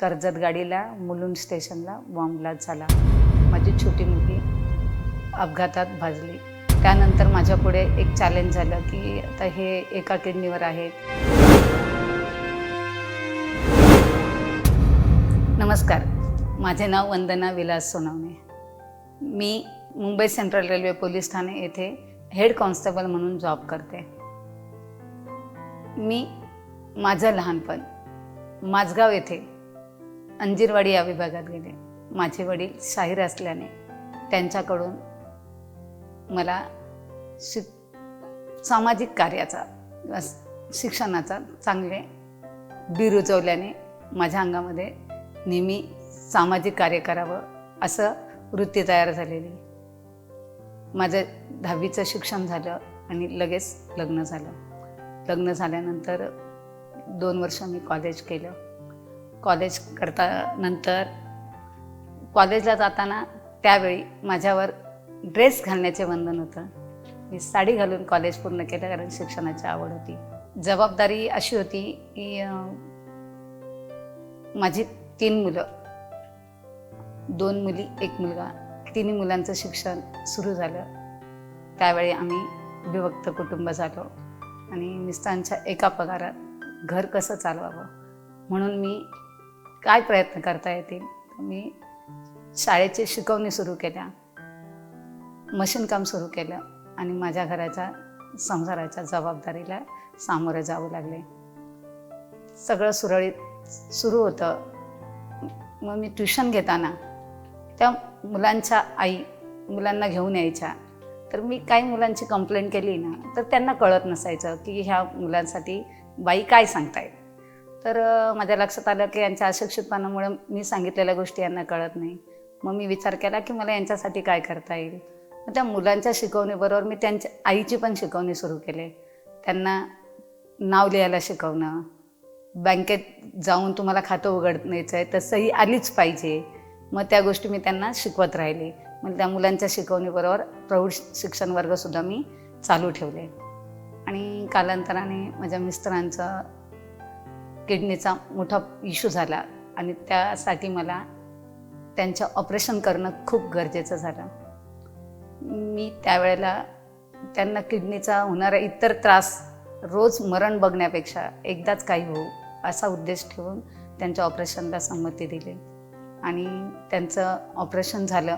कर्जत गाडीला मुलुंड स्टेशनला बॉम्बला झाला माझी छोटी मुलगी अपघातात भाजली. त्यानंतर माझ्या पुढे एक चॅलेंज झालं की आता हे एका किडनीवर आहेत नमस्कार. माझे नाव वंदना विलास सोनवणे. मी मुंबई सेंट्रल रेल्वे पोलीस ठाणे येथे हेड कॉन्स्टेबल म्हणून जॉब करते. मी माझं लहानपण माझगाव येथे अंजीरवाडी या विभागात गेले. माझे वडील शाहीर असल्याने त्यांच्याकडून मला शि सामाजिक कार्याचा शिक्षणाचा चांगले बी रुजवल्याने माझ्या अंगामध्ये नेहमी सामाजिक कार्य करावं असं वृत्ती तयार झालेली. माझं दहावीचं शिक्षण झालं आणि लगेच लग्न झालं. लग्न झाल्यानंतर दोन वर्ष मी कॉलेज केलं. कॉलेज करता नंतर कॉलेजला जाताना त्यावेळी माझ्यावर ड्रेस घालण्याचे बंधन होतं. मी साडी घालून कॉलेज पूर्ण केलं कारण शिक्षणाची आवड होती. जबाबदारी अशी होती की माझी तीन मुलं दोन मुली एक मुलगा तिन्ही मुलांचं शिक्षण सुरू झालं. त्यावेळी आम्ही विभक्त कुटुंब झालो आणि मिस्टरांच्या एका पगारात घर कसं चालवावं? म्हणून मी काय प्रयत्न करता येतील? मी शाळेची शिकवणी सुरू केल्या. मशीन काम सुरू केलं आणि माझ्या घराच्या संसाराच्या जबाबदारीला सामोरे जावं लागले. सगळं सुरळीत सुरू होतं. मग मी ट्युशन घेताना त्या मुलांच्या आई मुलांना घेऊन यायच्या. तर मी काही मुलांची कंप्लेंट केली ना तर त्यांना कळत नसायचं की ह्या मुलांसाठी बाई काय सांगतायत? तर माझ्या लक्षात आलं की यांच्या अशिक्षितपणामुळे मी सांगितलेल्या गोष्टी यांना कळत नाही. मग मी विचार केला की मला यांच्यासाठी काय करता येईल? मग त्या मुलांच्या शिकवणीबरोबर मी त्यांच्या आईची पण शिकवणी सुरू केली. त्यांना नाव लिहायला शिकवणं. बँकेत जाऊन तुम्हाला खातं उघडण्याचं आहे तसंही आलीच पाहिजे. मग त्या गोष्टी मी त्यांना शिकवत राहिले. मग त्या मुलांच्या शिकवणीबरोबर प्रौढ शिक्षण वर्गसुद्धा मी चालू ठेवले. आणि कालांतराने माझ्या मिस्टरांचं किडनीचा मोठा इश्यू झाला आणि त्यासाठी मला त्यांचं ऑपरेशन करणं खूप गरजेचं झालं. मी त्यावेळेला त्यांना किडनीचा होणारा इतर त्रास रोज मरण बघण्यापेक्षा एकदाच काही होऊ असा उद्देश ठेवून त्यांच्या ऑपरेशनला संमती दिली. आणि त्यांचं ऑपरेशन झालं.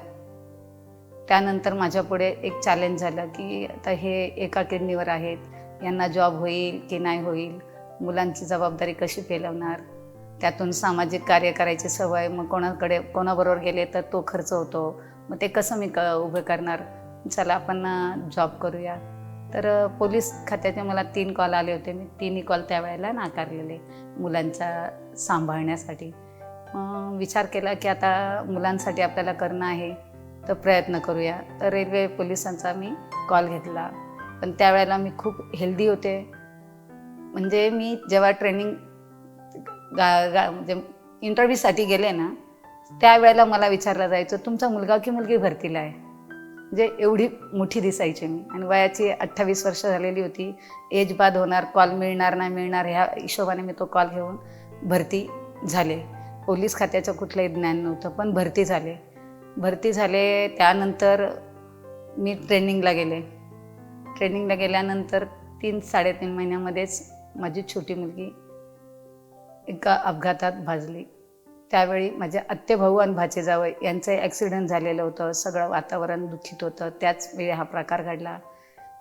त्यानंतर माझ्यापुढे एक चॅलेंज झालं की आता हे एका किडनीवर आहेत यांना जॉब होईल की नाही होईल? मुलांची जबाबदारी कशी पेलवणार त्यातून सामाजिक कार्य करायची सवय मग कोणाकडे कोणाबरोबर गेले तर तो खर्च होतो. मग ते कसं मी क उभं करणार? चला आपण जॉब करूया. तर पोलीस खात्याचे मला तीन कॉल आले होते. मी तिन्ही कॉल त्यावेळेला नाकारलेले मुलांचा सांभाळण्यासाठी. विचार केला की आता मुलांसाठी आपल्याला करणं आहे तर प्रयत्न करूया. तर रेल्वे पोलिसांचा मी कॉल घेतला. पण त्यावेळेला मी खूप हेल्दी होते. म्हणजे मी जेव्हा ट्रेनिंग गा गा म्हणजे इंटरव्ह्यूसाठी गेले ना त्यावेळेला मला विचारलं जायचं तुमचा मुलगा की मुलगी भरतीला आहे? म्हणजे एवढी मोठी दिसायची मी. आणि वयाची अठ्ठावीस वर्ष झालेली होती. एज बाद होणार कॉल मिळणार नाही मिळणार ह्या हिशोबाने मी तो कॉल घेऊन भरती झाले. पोलीस खात्याचं कुठलंही ज्ञान नव्हतं पण भरती झाले. भरती झाले त्यानंतर मी ट्रेनिंगला गेले. ट्रेनिंगला गेल्यानंतर तीन साडेतीन महिन्यामध्येच माझी छोटी मुलगी एका अपघातात भाजली. त्यावेळी माझे आत्तेभाऊ आणि भाचे जावई यांचं ॲक्सिडेंट झालेलं होतं. सगळं वातावरण दुःखित होतं. त्याच वेळी हा प्रकार घडला.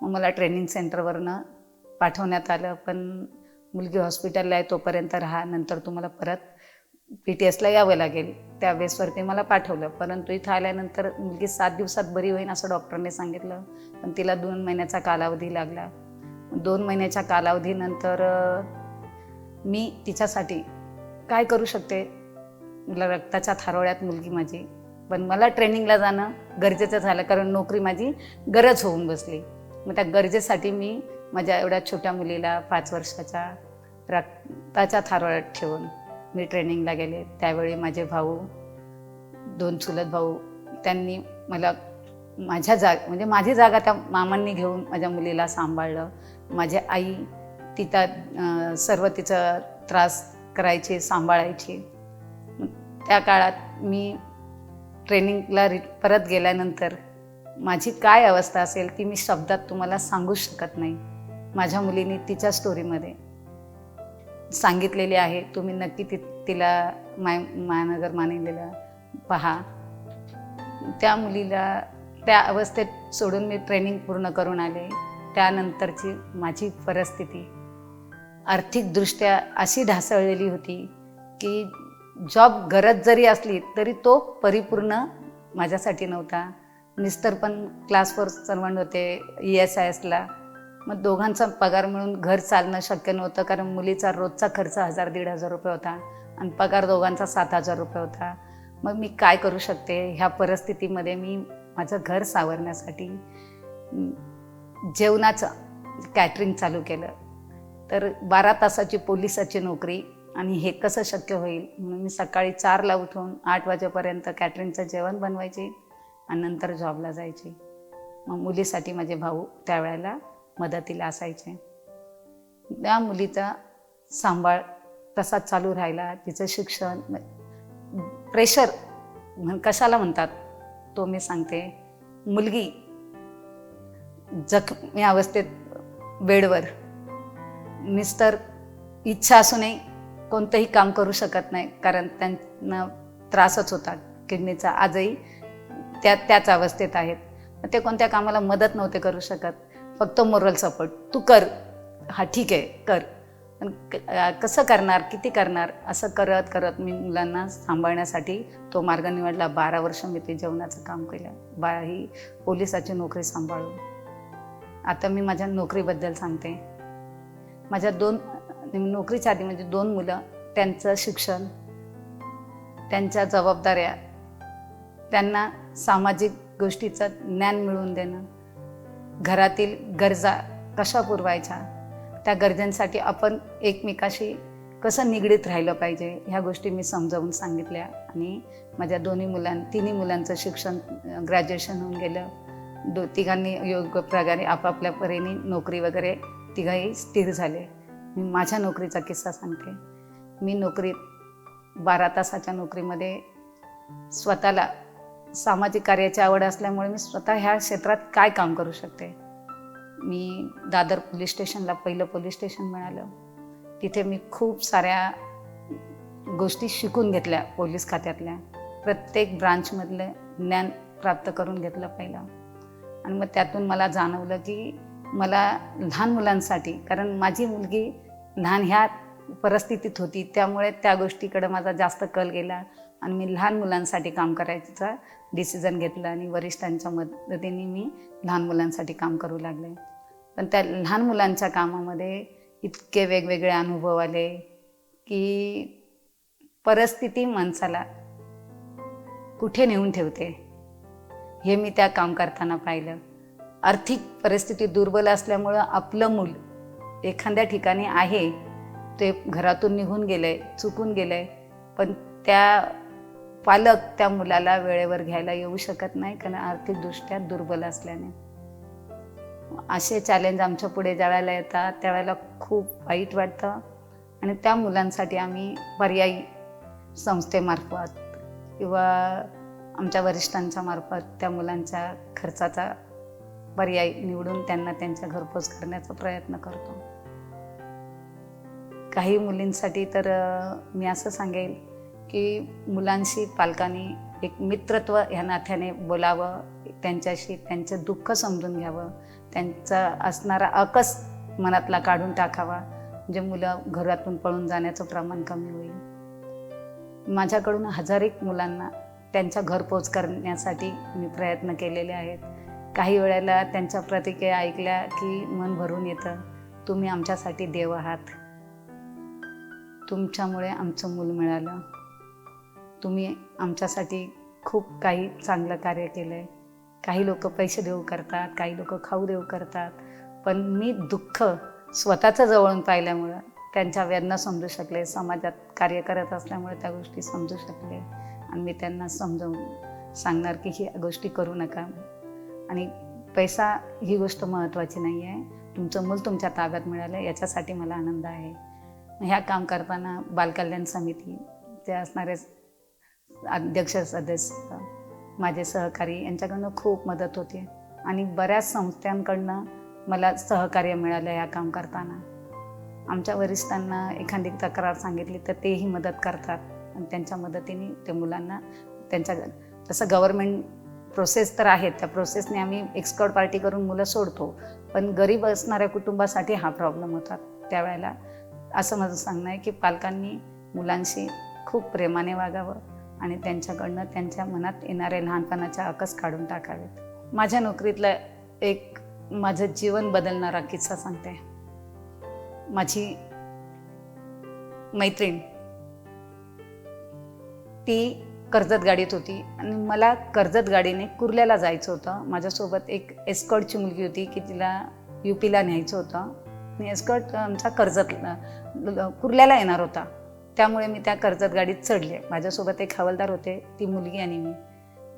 मग मला ट्रेनिंग सेंटरवरनं पाठवण्यात आलं. पण मुलगी हॉस्पिटलला आहे तोपर्यंत राहा. नंतर तुम्हाला परत पी टी एसला यावं लागेल. त्या वेसवरती मला पाठवलं. परंतु इथं आल्यानंतर मुलगी सात दिवसात बरी होईल असं डॉक्टरने सांगितलं. पण तिला दोन महिन्याचा कालावधी लागला. दोन महिन्याच्या कालावधीनंतर मी तिच्यासाठी काय करू शकते? मला रक्ताच्या थारोळ्यात मुलगी माझी. पण मला ट्रेनिंगला जाणं गरजेचं झालं कारण नोकरी माझी गरज होऊन बसली. मग त्या गरजेसाठी मी माझ्या एवढ्या छोट्या मुलीला पाच वर्षाच्या रक्ताच्या थारोळ्यात ठेवून मी ट्रेनिंगला गेले. त्यावेळी माझे भाऊ दोन चुलत भाऊ त्यांनी मला माझ्या जाग म्हणजे माझी जागा त्या मामांनी घेऊन माझ्या मुलीला सांभाळलं. माझी आई तिचा सर्व तिचा त्रास करायची सांभाळायची. त्या काळात मी ट्रेनिंगला रि परत गेल्यानंतर माझी काय अवस्था असेल ती मी शब्दात तुम्हाला सांगूच शकत नाही. माझ्या मुलीने तिच्या स्टोरीमध्ये सांगितलेली आहे तुम्ही नक्की ति तिला माय मायानगर मानिलेलं पहा. त्या मुलीला त्या अवस्थेत सोडून मी ट्रेनिंग पूर्ण करून आले. त्यानंतरची माझी परिस्थिती आर्थिकदृष्ट्या अशी ढासळलेली होती की जॉब गरज जरी असली तरी तो परिपूर्ण माझ्यासाठी नव्हता. मिस्टर पण क्लास फोर सर्वंट होते ई एस आय एसला मग दोघांचा पगार मिळून घर चालणं शक्य नव्हतं कारण मुलीचा रोजचा खर्च हजार दीड हजार रुपये होता आणि पगार दोघांचा सात हजार रुपये होता. मग मी काय करू शकते? ह्या परिस्थितीमध्ये मी माझं घर सावरण्यासाठी जेवणाचं कॅटरिंग चालू केलं. तर बारा तासाची पोलिसाची नोकरी आणि हे कसं शक्य होईल म्हणून मी सकाळी चारला उठून आठ वाजेपर्यंत कॅटरिंगचं जेवण बनवायचे आणि नंतर जॉबला जायचे. मग मुलीसाठी माझे भाऊ त्यावेळेला मदतीला असायचे. त्या मुलीचा सांभाळ तसाच चालू राहिला. तिचं शिक्षण प्रेशर म्हण कशाला म्हणतात? तो मी सांगते. मुलगी जखमी अवस्थेत बेडवर. मिस्टर इच्छा असूनही कोणतंही काम करू शकत नाही कारण त्यांना त्रासच होता किडनीचा आजही. त्या त्याच अवस्थेत आहेत. मग ते कोणत्या कामाला मदत नव्हते करू शकत. फक्त मोरल सपोर्ट तू कर. हा ठीक आहे. कर. पण क- कसं करणार किती करणार असं करत करत मी मुलांना सांभाळण्यासाठी तो मार्ग निवडला. बारा वर्ष मी ते जेवणाचं काम केलं. बा ही पोलिसाची नोकरी सांभाळून. आता मी माझ्या नोकरीबद्दल सांगते. माझ्या दोन नोकरीच्या आधी म्हणजे दोन मुलं त्यांचं शिक्षण त्यांच्या जबाबदाऱ्या त्यांना सामाजिक गोष्टीचं ज्ञान मिळवून देणं घरातील गरजा कशा पुरवायच्या त्या गरजांसाठी आपण एकमेकाशी कसं निगडीत राहिलं पाहिजे ह्या गोष्टी मी समजावून सांगितल्या आणि माझ्या दोन्ही मुलां तिन्ही मुलांचं शिक्षण ग्रॅज्युएशन होऊन गेलं. दो तिघांनी योग्य प्रकारे आपापल्या परीने नोकरी वगैरे तिघाही स्थिर झाले. मी माझ्या नोकरीचा किस्सा सांगते. मी नोकरीत बारा तासाच्या नोकरीमध्ये स्वतःला सामाजिक कार्याची आवड असल्यामुळे मी स्वतः ह्या क्षेत्रात काय काम करू शकते? मी दादर पोलीस स्टेशनला पहिलं पोलीस स्टेशन मिळालं. तिथे मी खूप साऱ्या गोष्टी शिकून घेतल्या पोलीस खात्यातल्या. प्रत्येक ब्रांचमधलं ज्ञान प्राप्त करून घेतलं पहिलं. आणि मग त्यातून मला जाणवलं की मला लहान मुलांसाठी कारण माझी मुलगी लहान ह्या परिस्थितीत होती त्यामुळे त्या गोष्टीकडे माझा जास्त कल गेला. आणि मी लहान मुलांसाठी काम करायचा डिसिजन घेतलं आणि वरिष्ठांच्या मदतीने मी लहान मुलांसाठी काम करू लागले. पण त्या लहान मुलांच्या कामामध्ये इतके वेगवेगळे अनुभव आले की परिस्थिती माणसाला कुठे नेऊन ठेवते? हे मी त्या काम करताना पाहिलं. आर्थिक परिस्थिती दुर्बल असल्यामुळं आपलं मूल एखाद्या ठिकाणी आहे ते घरातून निघून गेलंय चुकून गेलंय पण त्या पालक त्या मुलाला वेळेवर घ्यायला येऊ शकत नाही कारण आर्थिकदृष्ट्या दुर्बल असल्याने. असे चॅलेंज आमच्या पुढे ज्यावेळेला येतात त्यावेळेला खूप वाईट वाटतं. आणि त्या मुलांसाठी आम्ही पर्यायी संस्थेमार्फत किंवा आमच्या वरिष्ठांच्या मार्फत त्या मुलांच्या खर्चाचा पर्याय निवडून त्यांना त्यांच्या घरपोच करण्याचा प्रयत्न करतो. काही मुलींसाठी तर मी असं सांगेल की मुलांशी पालकांनी एक मित्रत्व ह्या नात्याने बोलावं त्यांच्याशी त्यांचं दुःख समजून घ्यावं त्यांचा असणारा अकस मनातला काढून टाकावा म्हणजे मुलं घरातून पळून जाण्याचं प्रमाण कमी होईल. माझ्याकडून हजारेक मुलांना त्यांच्या घरपोच करण्यासाठी मी प्रयत्न केलेले आहेत. काही वेळेला त्यांच्या प्रतिक्रिया ऐकल्या की मन भरून येतं तुम्ही आमच्यासाठी देव आहात. तुमच्यामुळे आमचं मूल मिळालं. तुम्ही आमच्यासाठी खूप काही चांगलं कार्य केलं आहे काही लोक पैसे देऊ करतात काही लोक खाऊ देऊ करतात. पण मी दुःख स्वतःचं जवळून पाहिल्यामुळं त्यांच्या वेदना समजू शकले समाजात कार्य करत असल्यामुळे त्या गोष्टी समजू शकले. आणि मी त्यांना समजावून सांगणार की ही गोष्टी करू नका. आणि पैसा ही गोष्ट महत्त्वाची नाही आहे. तुमचं मूल तुमच्या ताब्यात मिळालं याच्यासाठी मला आनंद आहे. ह्या काम करताना बालकल्याण समिती ते असणारे अध्यक्ष सदस्य माझे सहकारी यांच्याकडनं खूप मदत होते. आणि बऱ्याच संस्थांकडनं मला सहकार्य मिळालं या काम करताना. आमच्या वरिष्ठांना एखादी तक्रार सांगितली तर तेही मदत करतात. आणि त्यांच्या मदतीने त्या मुलांना त्यांच्या तसं गव्हर्मेंट प्रोसेस तर आहेत. त्या प्रोसेसने आम्ही एक्सपर्ट पार्टी करून मुलं सोडतो. पण गरीब असणाऱ्या कुटुंबासाठी हा प्रॉब्लेम होता. त्यावेळेला असं माझं सांगणं आहे की पालकांनी मुलांशी खूप प्रेमाने वागावं. आणि त्यांच्याकडनं त्यांच्या मनात येणाऱ्या लहानपणाच्या अकस काढून टाकावेत. माझ्या नोकरीतला एक माझं जीवन बदलणारा किस्सा सांगते. माझी मैत्रीण ती कर्जत गाडीत होती आणि मला कर्जत गाडीने कुर्ल्याला जायचं होतं. माझ्यासोबत एक एस्कॉटची मुलगी होती की तिला यू पीला न्यायचं होतं. आणि एस्कॉट आमचा कर्जत कुर्ल्याला येणार होता. त्यामुळे मी त्या कर्जत गाडीत चढले. माझ्यासोबत एक हवालदार होते ती मुलगी आणि मी.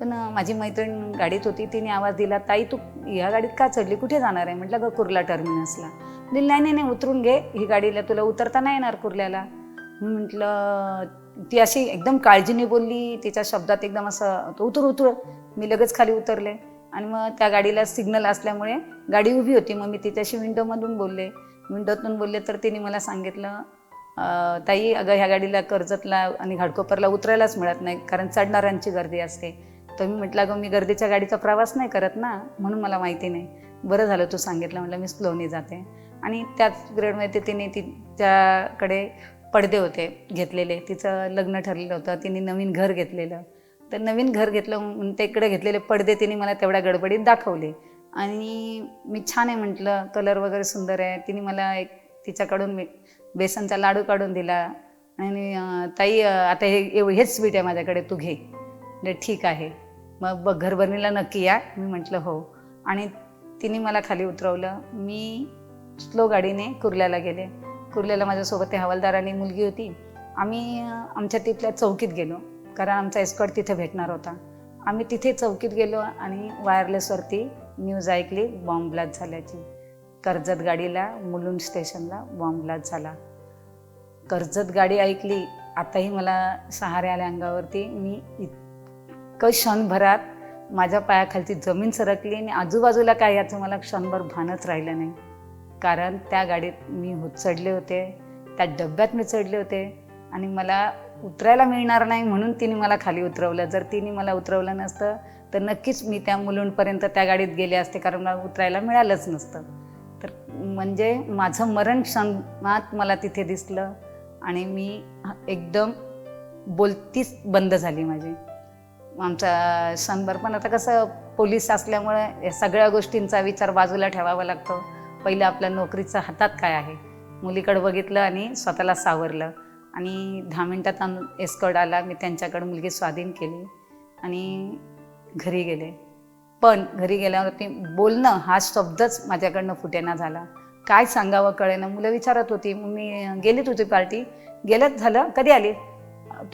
पण माझी मैत्रीण गाडीत होती तिने आवाज दिला ताई तू ह्या गाडीत का चढली? कुठे जाणार आहे? म्हटलं ग कुर्ला टर्मिनसला. म्हणली, नाही नाही नाही उतरून घे ही गाडीला तुला उतरता नाही येणार कुर्ल्याला. म्हटलं ती अशी एकदम काळजीने बोलली तिच्या शब्दात एकदम असं उतर उतर. मी लगेच खाली उतरले आणि मग त्या गाडीला सिग्नल असल्यामुळे गाडी उभी होती. मग मी तिच्याशी विंडोमधून बोलले. विंडोतून बोलले तर तिने मला सांगितलं ताई अगं ह्या गाडीला कर्जतला आणि घाटकोपरला उतरायलाच मिळत नाही कारण चढणाऱ्यांची गर्दी असते. तर मी म्हटलं अगं मी गर्दीच्या गाडीचा प्रवास नाही करत ना म्हणून मला माहिती नाही. बरं झालं तू सांगितलं म्हटलं मी स्लोनी जाते. आणि त्याच ग्रेडमध्ये तिने तिच्याकडे पडदे होते घेतलेले. तिचं लग्न ठरलेलं होतं तिने नवीन घर घेतलेलं. तर नवीन घर घेतलं म्हणून ते इकडे घेतलेले पडदे तिने मला तेवढ्या गडबडीत दाखवले. आणि मी छान आहे म्हटलं कलर वगैरे सुंदर आहे. तिने मला एक तिच्याकडून मी बेसनचा लाडू काढून दिला. आणि ताई आता हे हेच स्वीट आहे माझ्याकडे तू घे. म्हणजे ठीक आहे. मग बघ घरभरणीला नक्की या. मी म्हटलं हो. आणि तिने मला खाली उतरवलं. मी स्लो गाडीने कुर्ल्याला गेले. कुर्ल्याला माझ्यासोबत ते हवालदार आणि मुलगी होती. आम्ही आमच्या तिथल्या चौकीत गेलो. कारण आमचा एस्कॉट तिथे भेटणार होता. आम्ही तिथे चौकीत गेलो आणि वायरलेसवरती न्यूज ऐकली बॉम्ब ब्लास्ट झाल्याची. कर्जत गाडीला मुलुंड स्टेशनला बॉम्बलाच झाला कर्जत गाडी ऐकली आताही मला सहारे आल्या अंगावरती. मी इतकं क्षणभरात माझ्या पायाखालची जमीन सरकली आणि आजूबाजूला काय याचं मला क्षणभर भानच राहिलं नाही. कारण त्या गाडीत मी हो चढले होते त्या डब्यात मी चढले होते आणि मला उतरायला मिळणार नाही म्हणून तिने मला खाली उतरवलं. जर तिने मला उतरवलं नसतं तर नक्कीच मी त्या मुलुंडपर्यंत त्या गाडीत गेले असते कारण मला उतरायला मिळालंच नसतं. म्हणजे माझं मरण क्षणात मला तिथे दिसलं आणि मी एकदम बोलतीच बंद झाली माझी. आमचा क्षणभर पण आता कसं पोलीस असल्यामुळे या सगळ्या गोष्टींचा विचार बाजूला ठेवावा लागतो. पहिलं आपल्या नोकरीचं हातात काय आहे? मुलीकडे बघितलं आणि स्वतःला सावरलं. आणि दहा मिनटात आणून आला मी त्यांच्याकडे मुलगी स्वाधीन केली आणि घरी गेले. पण घरी गेल्यावरती बोलणं हा शब्दच माझ्याकडनं फुटेना झाला. काय सांगावं कळेना. मुलं विचारत होती मी गेली तुझी पार्टी? गेलंच झालं. कधी आली?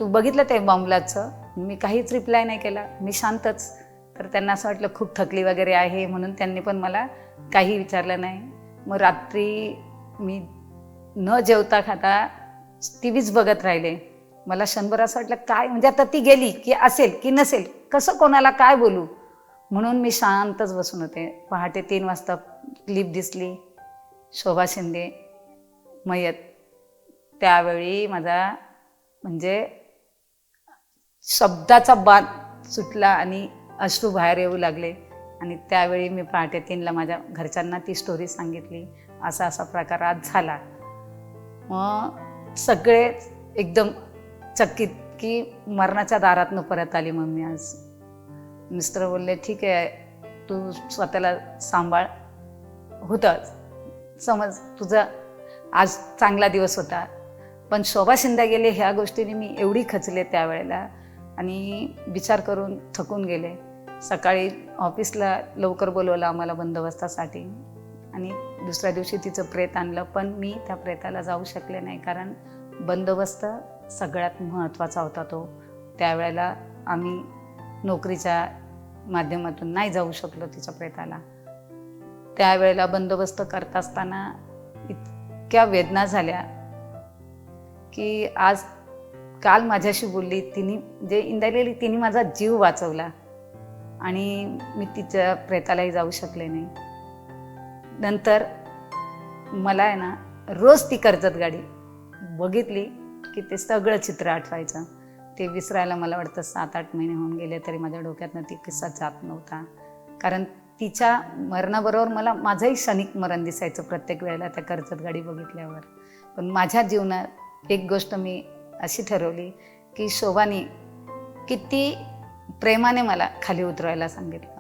तू बघितलं ते बॉम्बलाचं? मी काहीच रिप्लाय नाही केला. मी शांतच. तर त्यांना असं वाटलं खूप थकली वगैरे आहे म्हणून त्यांनी पण मला काही विचारलं नाही. मग रात्री मी न जेवता खाता टी व्हीच बघत राहिले. मला शंभर असं वाटलं काय? म्हणजे आता ती गेली की असेल की नसेल? कसं कोणाला काय बोलू? म्हणून मी शांतच बसून होते. पहाटे तीन वाजता क्लिप दिसली. शोभा शिंदे मयत. त्यावेळी माझा म्हणजे शब्दाचा बाण सुटला आणि अश्रू बाहेर येऊ लागले. आणि त्यावेळी मी पहाटे तीनला माझ्या घरच्यांना ती स्टोरी सांगितली. असा असा प्रकार आज झाला. मग सगळे एकदम चकित की मरणाच्या दारातनं परत आली मम्मी आज. मिस्टर बोलले ठीक आहे तू स्वतःला सांभाळ. होतंच समज तुझा आज चांगला दिवस होता पण शोभा शिंदा गेले ह्या गोष्टीने मी एवढी खचले त्यावेळेला आणि विचार करून थकून गेले. सकाळी ऑफिसला लवकर बोलवलं आम्हाला बंदोबस्तासाठी आणि दुसऱ्या दिवशी तिचं प्रेत आणलं पण मी त्या प्रेताला जाऊ शकले नाही कारण बंदोबस्त सगळ्यात महत्त्वाचा होता तो. त्यावेळेला आम्ही नोकरीच्या माध्यमातून नाही जाऊ शकलो तिच्या प्रेताला. त्यावेळेला बंदोबस्त करत असताना इतक्या वेदना झाल्या की आज काल माझ्याशी बोलली तिने जे इंदालेली तिने माझा जीव वाचवला आणि मी तिच्या प्रेतालाही जाऊ शकले नाही. नंतर मला आहे ना रोज ती कर्जत गाडी बघितली की ते सगळं चित्र आठवायचं. ते विसरायला मला वाटतं सात आठ महिने होऊन गेले तरी माझ्या डोक्यातनं ती किस्सा जात नव्हता. कारण तिच्या मरणाबरोबर मला माझंही क्षणिक मरण दिसायचं प्रत्येक वेळेला त्या कर्जत गाडी बघितल्यावर. पण माझ्या जीवनात एक गोष्ट मी अशी ठरवली की शोभाने किती प्रेमाने मला खाली उतरवायला सांगितलं.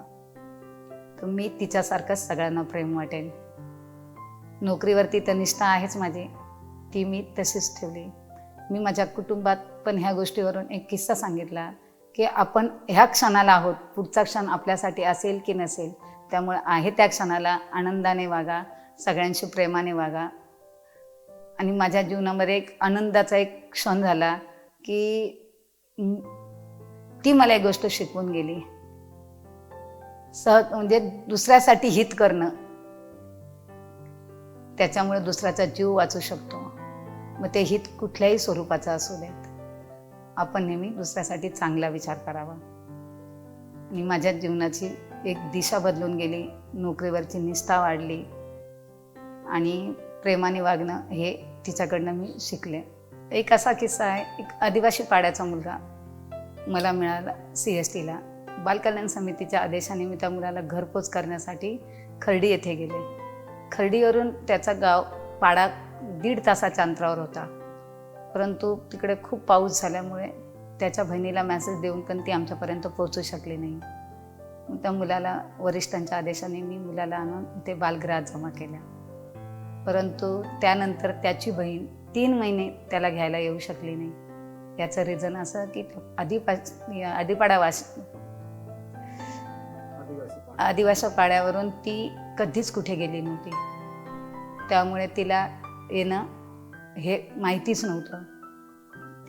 तर मी तिच्यासारखंच सगळ्यांना प्रेम वाटेल. नोकरीवरती तर निष्ठा आहेच माझी. ती मी तशीच ठेवली. मी माझ्या कुटुंबात पण ह्या गोष्टीवरून एक किस्सा सांगितला की आपण ह्या क्षणाला आहोत पुढचा क्षण आपल्यासाठी असेल की नसेल त्यामुळे आहे त्या क्षणाला आनंदाने वागा सगळ्यांशी प्रेमाने वागा. आणि माझ्या जीवनामध्ये एक आनंदाचा एक क्षण झाला की ती मला एक गोष्ट शिकवून गेली. सह म्हणजे दुसऱ्यासाठी हित करणं. त्याच्यामुळे दुसऱ्याचा जीव वाचू शकतो. मग ते हित कुठल्याही स्वरूपाचं असू देत. आपण नेहमी दुसऱ्यासाठी चांगला विचार करावा. आणि माझ्या जीवनाची एक दिशा बदलून गेली नोकरीवरची निष्ठा वाढली आणि प्रेमाने वागणं हे तिच्याकडनं मी शिकले. एक असा किस्सा आहे एक आदिवासी पाड्याचा मुलगा मला मिळाला सी एस टीला. बालकल्याण समितीच्या आदेशाने मी त्या मुलाला घरपोच करण्यासाठी खर्डी येथे गेले. खर्डीवरून त्याचा गाव पाडा दीड तासाच्या अंतरावर होता. परंतु तिकडे खूप पाऊस झाल्यामुळे त्याच्या बहिणीला मेसेज देऊन पण ती आमच्यापर्यंत पोहोचू शकली नाही. त्या मुलाला वरिष्ठांच्या आदेशाने मी मुलाला आणून ते बालगृहात जमा केल्या. परंतु त्यानंतर त्याची बहीण तीन महिने त्याला घ्यायला येऊ शकली नाही. याचं रिझन असं की आदिपा आदिपाडा वास आदिवासी पाड्यावरून ती कधीच कुठे गेली नव्हती. त्यामुळे तिला येणं हे माहितीच नव्हतं.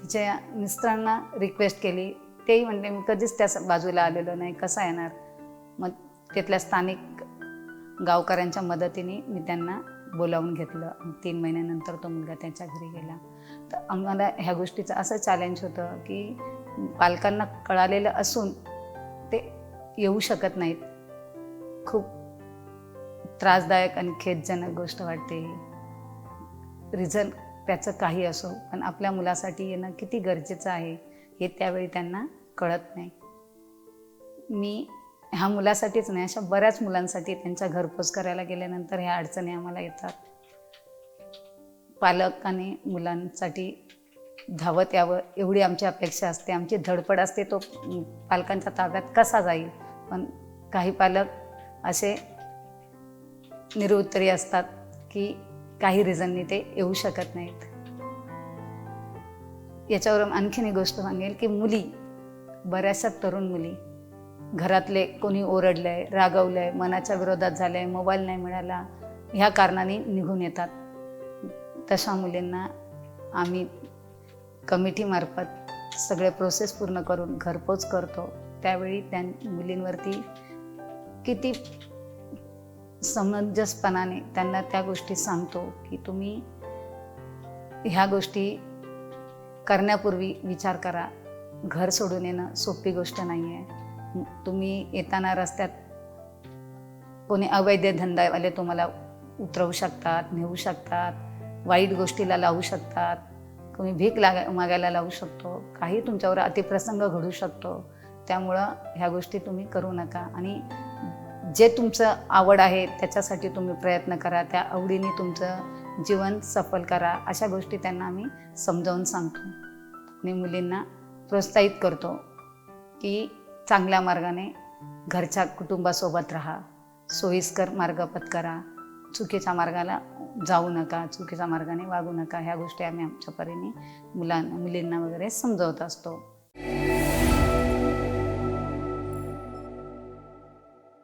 तिच्या मिस्टरांना रिक्वेस्ट केली. तेही म्हणले मी कधीच त्या बाजूला आलेलो नाही. कसा येणार? मग तिथल्या स्थानिक गावकऱ्यांच्या मदतीने मी त्यांना बोलावून घेतलं. तीन महिन्यानंतर तो मुलगा त्यांच्या घरी गेला. तर आम्हाला ह्या गोष्टीचं असं चॅलेंज होतं की पालकांना कळालेलं असून ते येऊ शकत नाहीत. खूप त्रासदायक आणि खेदजनक गोष्ट वाटते रिझन त्याचं काही असो पण आपल्या मुलासाठी येणं किती गरजेचं आहे हे त्यावेळी त्यांना कळत नाही. मी ह्या मुलासाठीच नाही अशा बऱ्याच मुलांसाठी त्यांच्या घरपोच करायला गेल्यानंतर ह्या अडचणी आम्हाला येतात. पालकाने मुलांसाठी धावत यावं एवढी आमची अपेक्षा असते. आमची धडपड असते तो पालकांच्या ताब्यात कसा जाईल? पण काही पालक असे निरुत्तरी असतात की काही रिझननी ते येऊ शकत नाहीत. याच्यावर आणखीन एक गोष्ट सांगेल की मुली बऱ्याचशा तरुण मुली घरातले कोणी ओरडलंय रागवलंय मनाच्या विरोधात झालंय मोबाईल नाही मिळाला ह्या कारणाने निघून येतात. तशा मुलींना आम्ही कमिटीमार्फत सगळे प्रोसेस पूर्ण करून घरपोच करतो. त्यावेळी त्या मुलींवरती किती समंजसपणाने त्यांना त्या गोष्टी सांगतो की तुम्ही ह्या गोष्टी करण्यापूर्वी विचार करा. घर सोडून येणं सोपी गोष्ट नाही आहे तुम्ही येताना रस्त्यात कोणी अवैध धंदावाले तुम्हाला उतरवू शकतात नेऊ शकतात वाईट गोष्टीला लावू शकतात कोणी भीक लागा मागायला लावू शकतो काही तुमच्यावर अतिप्रसंग घडू शकतो. त्यामुळं ह्या गोष्टी तुम्ही करू नका. आणि जे तुमचं आवड आहे त्याच्यासाठी तुम्ही प्रयत्न करा त्या आवडीने तुमचं जीवन सफल करा अशा गोष्टी त्यांना आम्ही समजावून सांगतो. आणि मुलींना प्रोत्साहित करतो की चांगल्या मार्गाने घरच्या कुटुंबासोबत राहा सोयीस्कर मार्ग पत्करा चुकीच्या मार्गाला जाऊ नका चुकीच्या मार्गाने वागू नका ह्या गोष्टी आम्ही आमच्या परीने मुलां मुलींना वगैरे समजवत असतो.